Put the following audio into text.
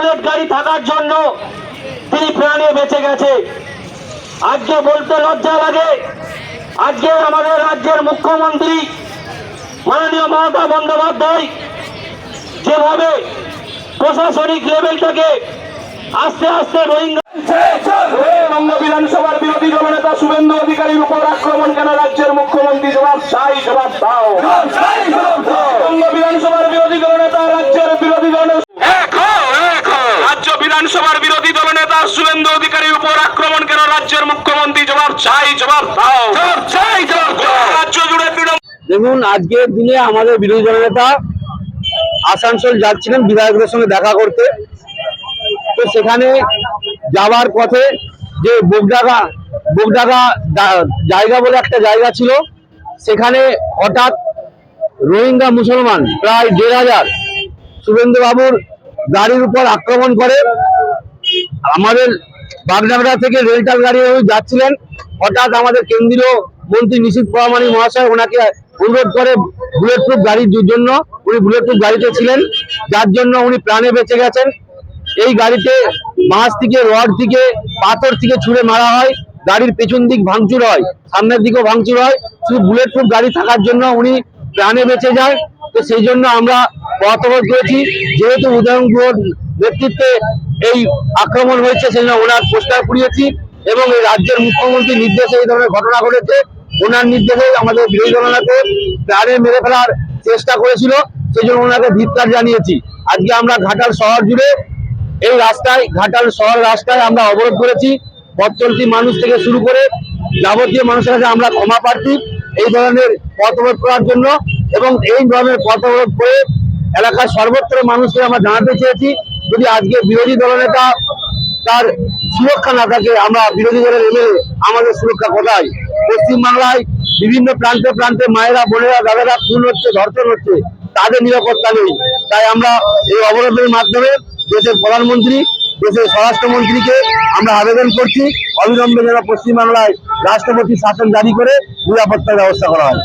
Bullet গাড়ি থাকার জন্য তিনি প্রাণে বেঁচে গেছে। আজকে বলতে লজ্জা লাগে। আজকে আমাদের রাজ্যের মুখ্যমন্ত্রী মাননীয় মমতা বন্দ্যোপাধ্যায় যেভাবে প্রশাসনিক লেভেলটাকে আস্তে আস্তে রোহিঙ্গা বঙ্গ বিধানসভার বিরোধী দলনেতা শুভেন্দু অধিকারীর উপর আক্রমণ কেন রাজ্যের মুখ্যমন্ত্রী জবাব চাই জবাব দাও। বঙ্গ বিধানসভার বিরোধী দলনেতা রাজ্যের বিরোধী দল রাজ্য বিধানসভার বিরোধী দলনেতা শুভেন্দু অধিকারীর উপর আক্রমণ কেন মুখ্যমন্ত্রী জবাব চাই জবাব দাও। চাই জবাব রাজ্য জুড়ে দেখুন আজকের দিনে আমাদের বিরোধী দলনেতা আসানসোল যাচ্ছিলেন বিধায়কদের সঙ্গে দেখা করতে। তো সেখানে যাওয়ার পথে যে বোগডাগা বোগডাগা জায়গা বলে একটা জায়গা ছিল সেখানে হঠাৎ রোহিঙ্গা মুসলমান প্রায় দেড় হাজার শুভেন্দু গাড়ির উপর আক্রমণ করে। আমাদের বাগডাগড়া থেকে রেলটাল গাড়ি যাচ্ছিলেন। হঠাৎ আমাদের কেন্দ্রীয় মন্ত্রী নিশীত পরামানি মহাশয় ওনাকে অনুরোধ করে বুলেট প্রুফ গাড়ির জন্য উনি বুলেট প্রুফ গাড়িতে ছিলেন, যার জন্য উনি প্রাণে বেঁচে গেছেন। এই গাড়িতে বাঁশ থেকে, রড থেকে, পাথর থেকে ছুঁড়ে মারা হয়। গাড়ির পেছন দিক ভাঙচুর হয়, সামনের দিকেও ভাঙচুর হয়। শুধু বুলেট প্রুফ গাড়ি থাকার জন্য উনি প্রাণে বেঁচে যায়। তো সেই জন্য আমরা পথ করেছি। যেহেতু উদয়ন গুহর নেতৃত্বে এই আক্রমণ হয়েছে সেই জন্য ওনার পোস্টার পুড়িয়েছি এবং এই রাজ্যের মুখ্যমন্ত্রীর নির্দেশে এই ধরনের ঘটনা ঘটেছে। ওনার নির্দেশে আমাদের বিরোধী দলনেতাকে প্রাণে মেরে ফেলার চেষ্টা করেছিল সেই জন্য ওনাকে ধিক্কার জানিয়েছি। আজকে আমরা ঘাটাল শহর জুড়ে এই রাস্তায়, ঘাটাল শহর রাস্তায় আমরা অবরোধ করেছি। পথচলতি মানুষ থেকে শুরু করে যাবতীয় মানুষের কাছে আমরা ক্ষমা প্রার্থী। এই ধরনের পথ অবরোধ করার জন্য এবং এই ধরনের পথ অবরোধ করে এলাকার সর্বত্র মানুষকে আমরা জানাতে চেয়েছি। যদি আজকে বিরোধী দলনেতা তার সুরক্ষা না থাকে, আমরা বিরোধী দলের এমএলএ আমাদের সুরক্ষা কোথায়? পশ্চিমবাংলায় বিভিন্ন প্রান্তে প্রান্তে মায়েরা, বোনেরা, দাদারা খুন হচ্ছে, ধর্ষণ হচ্ছে, তাদের নিরাপত্তা নেই। তাই আমরা এই অবরোধের মাধ্যমে দেশের প্রধানমন্ত্রী, দেশের স্বরাষ্ট্রমন্ত্রীকে আমরা আবেদন করছি, অবিলম্বে যেন পশ্চিমবাংলায় রাষ্ট্রপতি শাসন জারি করে নিরাপত্তার ব্যবস্থা করা হয়।